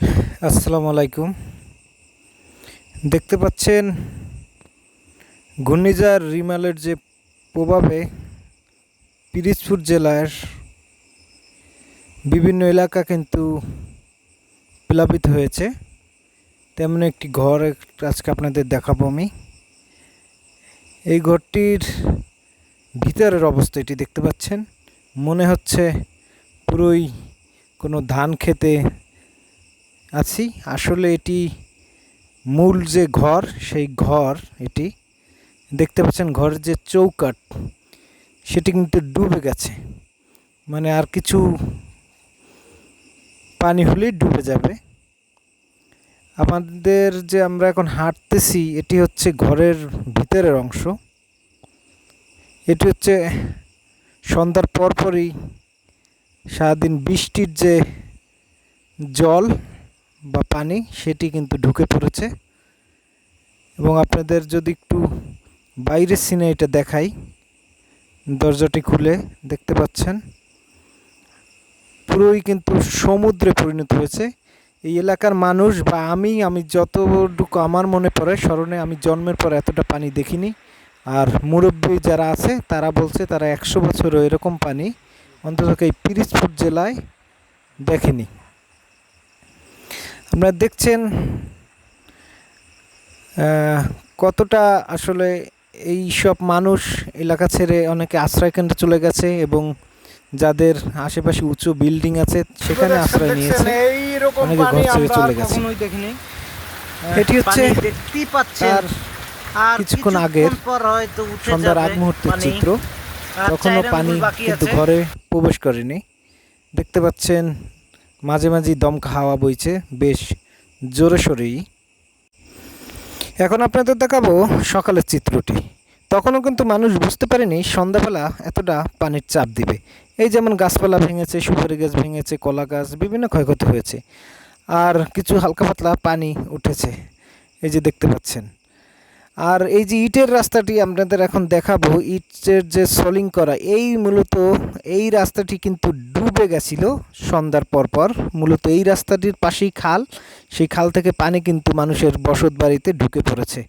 আসসালামু আলাইকুম। দেখতে পাচ্ছেন ঘূর্ণিঝড় রিমালের যে প্রভাবে পিরিজপুর জেলার বিভিন্ন এলাকা কিন্তু প্লাবিত হয়েছে। তেমন একটি ঘর আজকে আপনাদের দেখাবো আমি। এই ঘরটির ভিতরের অবস্থা এটি দেখতে পাচ্ছেন। মনে হচ্ছে পুরোই কোনো ধান খেতে আছি। আসলে এটি মূল যে ঘর, সেই ঘর এটি, দেখতে পাচ্ছেন ঘরের যে চৌকাট সেটি কিন্তু ডুবে গেছে। মানে আর কিছু পানি হলেই ডুবে যাবে। আমাদের যে আমরা এখন হাঁটতেছি, এটি হচ্ছে ঘরের ভিতরের অংশ। এটি হচ্ছে সন্ধ্যার পরপরই সারাদিন বৃষ্টির যে জল বা পানি, সেটি কিন্তু ঢুকে পড়েছে। এবং আপনাদের যদি একটু বাইরের সিনে এটা দেখাই, দরজাটি খুলে দেখতে পাচ্ছেন। পুরোই কিন্তু সমুদ্রে পরিণত হয়েছে। এই এলাকার মানুষ বা আমি আমি যতটুকু আমার মনে পড়ে, স্মরণে আমি জন্মের পর এতটা পানি দেখিনি। আর মুরব্বী যারা আছে, তারা বলছে তারা একশো বছরও এরকম পানি অন্তত এই পিরিজপুর জেলায় দেখেনি। আপনারা দেখছেন কতটা আসলে এই সব মানুষ এলাকা ছেড়ে অনেকে আশ্রয় কেন্দ্রে চলে গেছে এবং যাদের আশেপাশে উঁচু বিল্ডিং আছে সেখানে আশ্রয় নিয়েছে। অনেকে ঘর ছেড়ে চলে গেছে। এটি হচ্ছে আর কিছুক্ষণ আগের হয়তো সন্ধ্যার আগ মুহূর্তের চিত্র। তখনও পানি কিন্তু ঘরে প্রবেশ করেনি। দেখতে পাচ্ছেন মাঝে মাঝে দমকা হাওয়া বইছে, বেশ জোরে সোরেই। এখন আপনাদের দেখাবো সকালের চিত্রটি। তখনও কিন্তু মানুষ বুঝতে পারেনি সন্ধ্যাবেলা এতটা পানির চাপ দিবে। এই যেমন গাছপালা ভেঙেছে, সুপারি গাছ ভেঙেছে, কলা গাছ, বিভিন্ন ক্ষয়ক্ষতি হয়েছে। আর কিছু হালকা পাতলা পানি উঠেছে, এই যে দেখতে পাচ্ছেন। আর এই যে ইটের রাস্তাটি আপনাদের এখন দেখাবো, ইটের যে সলিং করা, এই মূলত এই রাস্তাটি কিন্তু ডুবে গেছিল সন্ধ্যার পর পর মূলত এই রাস্তাটির পাশেই খাল। সেই খাল থেকে পানি কিন্তু মানুষের বসত বাড়িতে ঢুকে পড়েছে।